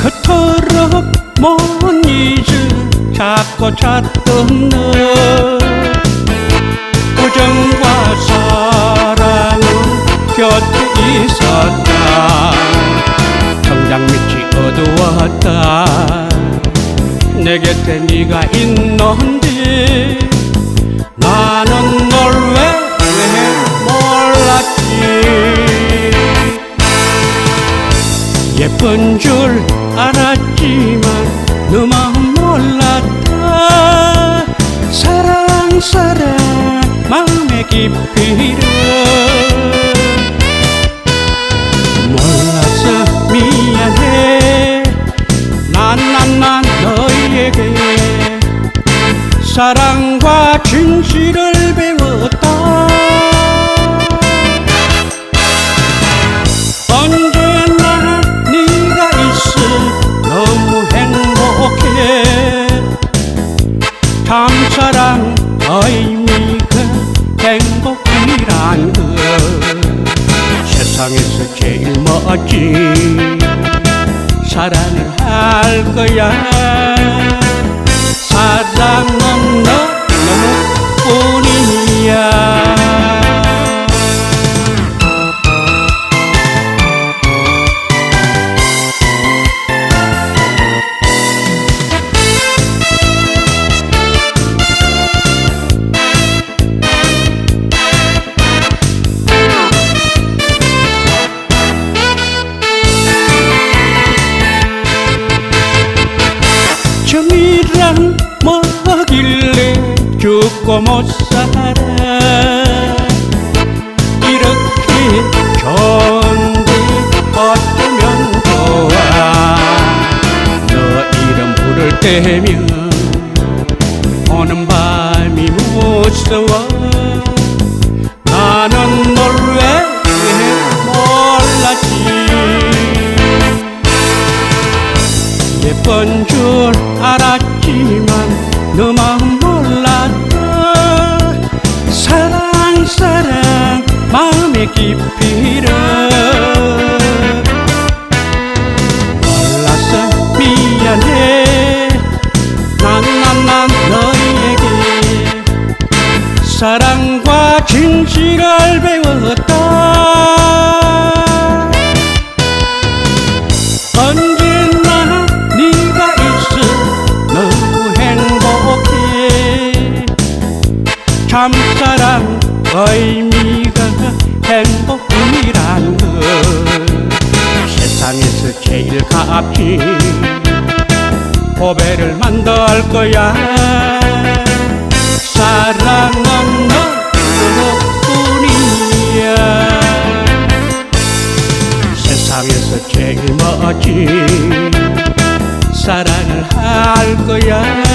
그토록 못 잊은 자꾸 찾던 너 어두웠다. 내 곁에 네가 있는데 나는 널왜 몰랐지? 예쁜 줄 알았지만 너 마음 몰랐다. 사랑 사랑 마음의 깊이를 사랑과 진실을 배웠다. 언제나 네가 있어 너무 행복해. 참사랑 의미가 행복이란 것 세상에서 제일 멋진 사랑을 할 거야 죽고 못 살아. 이렇게 좋은데 어쩌면 좋아. 너 이름 부를 때면 오는 밤이 무서워. 나는 널 왜 몰랐지. 예쁜 줄 알았지만 너 마음 깊이를 몰라서 미안해. 난난난 너에게 사랑과 진실을 배웠다. 언제나 네가 있어 너무 행복해. 참사랑 의미가 행복이란 건 세상에서 제일 값진 고배를 만들 거야. 사랑은 너뿐이야. 세상에서 제일 멋진 사랑을 할 거야.